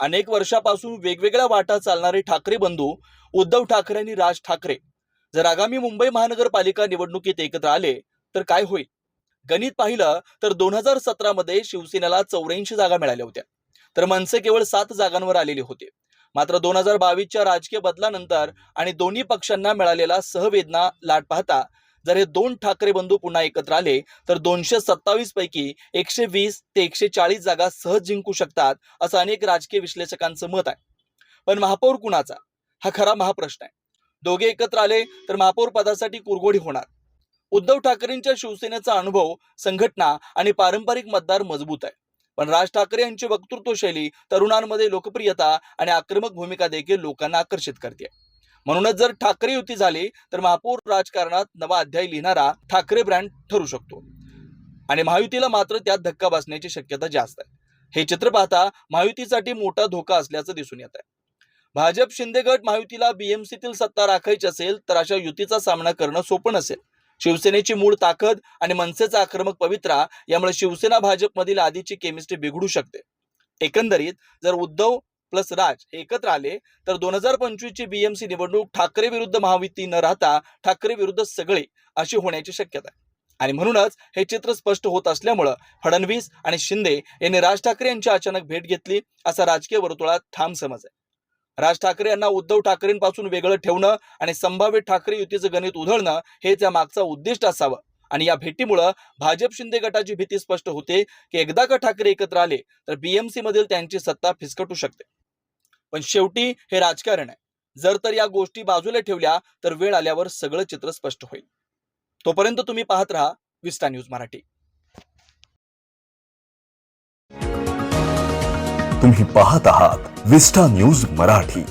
अनेक वर्षापासून वेगवेगळ्या वाटा चालणारे ठाकरे बंधू उद्धव ठाकरे आणि राज ठाकरे जर आगामी मुंबई महानगरपालिका निवडणुकीत एकत्र आले तर काय होईल? गणित पाहिलं तर दोन हजार सतरामध्ये शिवसेनेला चौऱ्याऐंशी जागा मिळाल्या होत्या. तर मनसे केवळ सात जागांवर आलेले होते. मात्र दोन हजार बावीसच्या राजकीय बदलानंतर आणि दोन्ही पक्षांना मिळालेला सहवेदना लाट पाहता जर हे दोन ठाकरे बंधू पुन्हा एकत्र आले तर दोनशे सत्तावीस पैकी एकशे वीस ते एकशे चाळीस जागा सहज जिंकू शकतात असं अनेक राजकीय विश्लेषकांचं मत आहे. पण महापौर कुणाचा? हा खरा महाप्रश्न आहे. दोघे एकत्र आले तर महापौर पदासाठी कुरघोडी होणार. उद्धव ठाकरेंच्या शिवसेनेचा अनुभव संघटना आणि पारंपरिक मतदार मजबूत आहे. पण राज ठाकरे यांची वक्तृत्व शैली तरुणांमध्ये लोकप्रियता आणि आक्रमक भूमिका देखील लोकांना आकर्षित करते. म्हणूनच जर ठाकरे युती झाली तर महापौर राजकारणात नवा अध्याय लिहिणारा ठाकरे ब्रँड ठरू शकतो. आणि महायुतीला मात्र त्यात धक्का बसण्याची शक्यता जास्त आहे. हे चित्र पाहता महायुतीसाठी मोठा धोका असल्याचं दिसून येत आहे भाजप शिंदे गट महायुतीला बीएमसीतील सत्ता राखायची असेल तर अशा युतीचा सामना करणं सोपं नसेल. शिवसेनेची मूळ ताकद आणि मनसेचा आक्रमक पवित्रा यामुळे शिवसेना भाजपमधील आधीची केमिस्ट्री बिघडू शकते. एकंदरीत जर उद्धव प्लस राज हे एकत्र आले तर दोन हजार पंचवीस ची बीएमसी निवडणूक ठाकरे विरुद्ध महायुती न राहता ठाकरे विरुद्ध सगळे अशी होण्याची शक्यता आहे. आणि म्हणूनच हे चित्र स्पष्ट होत असल्यामुळं फडणवीस आणि शिंदे यांनी राज ठाकरे यांची अचानक भेट घेतली असा राजकीय वर्तुळात ठाम समज आहे. राज ठाकरे यांना उद्धव ठाकरेंपासून वेगळं ठेवणं आणि संभाव्य ठाकरे युतीचं गणित उधळणं हे त्या मागचं उद्दिष्ट असावं. आणि या भेटीमुळं भाजप शिंदे गटाची भीती स्पष्ट होते की एकदा का ठाकरे एकत्र आले तर बीएमसी मधील त्यांची सत्ता फिसकटू शकते. पण शेवटी हे राजकारण आहे. जर तर या गोष्टी बाजूला ठेवल्या तर वेळ आल्यावर सगळं चित्र स्पष्ट होईल. तोपर्यंत तुम्ही पाहत राहा विस्टा न्यूज मराठी. तुम्ही पाहत आहात विस्टा न्यूज मराठी.